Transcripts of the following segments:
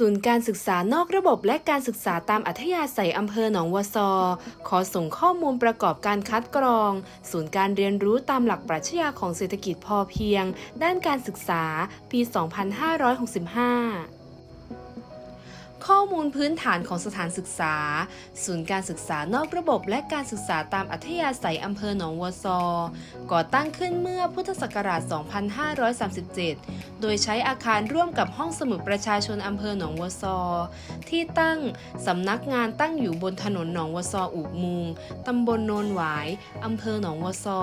ศูนย์การศึกษานอกระบบและการศึกษาตามอัธยาศัยอำเภอหนองวัวซอ ขอส่งข้อมูลประกอบการคัดกรอง ศูนย์การเรียนรู้ตามหลักปรัชญาของเศรษฐกิจพอเพียง ด้านการศึกษาปี 2565 ข้อมูลพื้นฐานของสถานศึกษา ศูนย์การศึกษานอกระบบและการศึกษาตามอัธยาศัยอำเภอหนองวัวซอ ก่อตั้งขึ้นเมื่อพุทธศักราช 2537 โดยใช้อาคารร่วมกับห้องสมุดประชาชนอำเภอหนองวัวซอ ที่ตั้งสำนักงานตั้งอยู่บนถนนหนองวัวซออุกมุงตำบลโนนหวายอำเภอหนองวัวซอ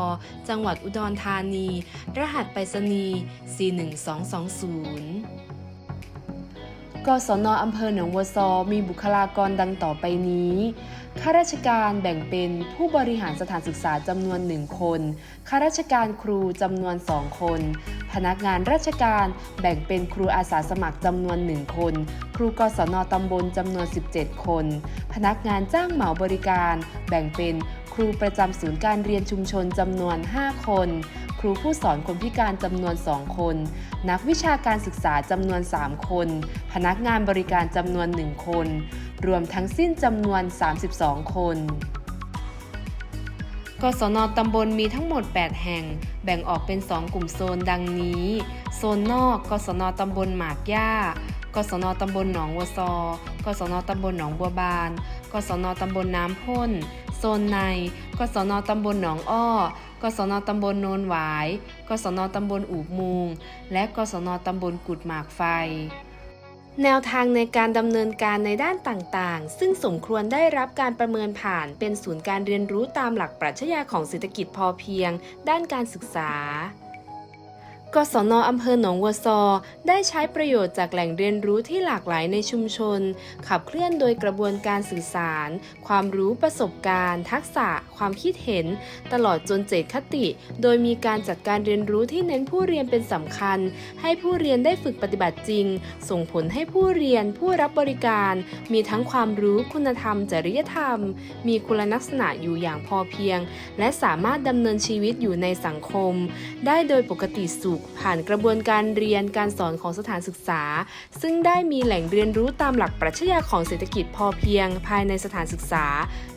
จังหวัดอุดรธานี รหัสไปรษณีย์41220 กศนอำเภอหนองวัวซอมีบุคลากรดังต่อไปนี้ ข้าราชการแบ่งเป็นผู้บริหารสถานศึกษาจำนวน 1 คน ข้าราชการครูจำนวน 2 คน พนักงานราชการแบ่งเป็นครูอาสาสมัครจำนวน 1 คน ครูกศนตำบลจำนวน 17 คน พนักงานจ้างเหมาบริการแบ่งเป็น ครูประจำศูนย์การเรียนชุมชนจำนวน 5 คน ครูผู้สอนคนพิการจำนวน 2 คน นักวิชาการศึกษาจำนวน 3 คน พนักงานบริการจำนวน 1 คน รวมทั้งสิ้นจำนวน 32 คนกศนตำบลมีทั้งหมด 8 แห่ง แบ่งออกเป็น 2 กลุ่มโซนดังนี้ โซนนอก กศนตำบลหมากย่ากศนตำบลหนองวัวซอ กศนตำบลหนองบัวบาน กศนตำบลน้ำพ่น ซนใน กศนตำบลหนองอ้อ กศนตำบลโนนหวาย กศนตำบลอูบมุง และกศนตำบลกุดหมากไฟ แนวทางในการดำเนินการในด้านต่างๆ ซึ่งสมควรได้รับการประเมินผ่านเป็นศูนย์การเรียนรู้ตามหลักปรัชญาของเศรษฐกิจพอเพียง ด้านการศึกษา กศนอำเภอหนองวัวซอ ได้ใช้ประโยชน์จากแหล่งเรียนรู้ที่หลากหลายในชุมชน ขับเคลื่อนโดยกระบวนการสื่อสาร ความรู้ประสบการณ์ ทักษะ ความคิดเห็น ตลอดจนเจตคติ โดยมีการจัดการเรียนรู้ที่เน้นผู้เรียนเป็นสำคัญ ให้ผู้เรียนได้ฝึกปฏิบัติจริง ส่งผลให้ผู้เรียนผู้รับบริการ มีทั้งความรู้คุณธรรม จริยธรรม มีคุณลักษณะอยู่อย่างพอเพียง และสามารถดำเนินชีวิตอยู่ในสังคม ได้โดยปกติสุขผ่านกระบวนการเรียนการสอนของสถานศึกษา ซึ่งได้มีแหล่งเรียนรู้ตามหลักปรัชญาของเศรษฐกิจพอเพียง ภายในสถานศึกษา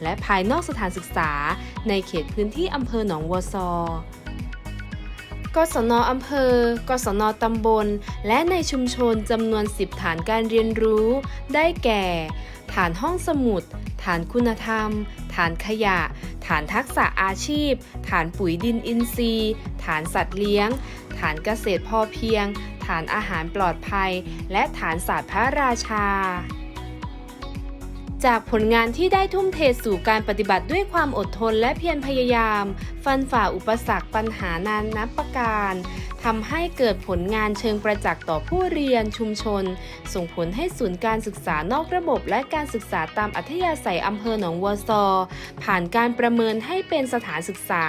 และภายนอกสถานศึกษา ในเขตพื้นที่อำเภอหนองวัวซอ กศนอำเภอ กศนตำบล และในชุมชนจำนวน 10 ฐานการเรียนรู้ ได้แก่ ฐานห้องสมุด ฐานคุณธรรม ฐานขยะ ฐานทักษะอาชีพ ฐานปุ๋ยดินอินทรีย์ ฐานสัตว์เลี้ยง ฐานเกษตรพอเพียง ฐานอาหารปลอดภัย และฐานศาสตร์พระราชา จากผลงานที่ได้ทุ่มเทสู่การปฏิบัติด้วยความอดทนและเพียรพยายาม ฟันฝ่าอุปสรรคปัญหานานนับประการทำให้เกิดผลงานเชิงประจักษ์ต่อผู้เรียนชุมชน ส่งผลให้ศูนย์การศึกษานอกระบบและการศึกษาตามอัธยาศัยอำเภอหนองวัวซอ ผ่านการประเมินให้เป็นสถานศึกษา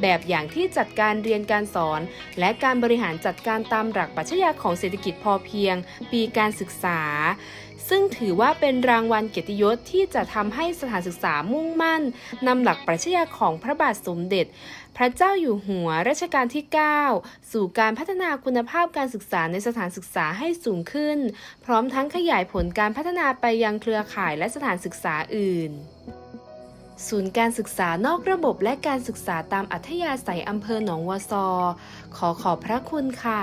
แบบอย่างที่จัดการเรียนการสอน และการบริหารจัดการตามหลักปรัชญาของเศรษฐกิจพอเพียง ปีการศึกษา ซึ่งถือว่าเป็นรางวัลเกียรติยศที่จะทำให้สถานศึกษามุ่งมั่นนำหลักปรัชญาของพระบาทสมเด็จ พระเจ้าอยู่หัวรัชกาลที่ 9 สู่การพัฒนาคุณภาพการศึกษาในสถานศึกษาให้สูงขึ้น พร้อมทั้งขยายผลการพัฒนาไปยังเครือข่ายและสถานศึกษาอื่นศูนย์การศึกษานอกระบบและการศึกษาตามอัธยาศัยอำเภอหนองวัวซอ ขอขอบพระคุณค่ะ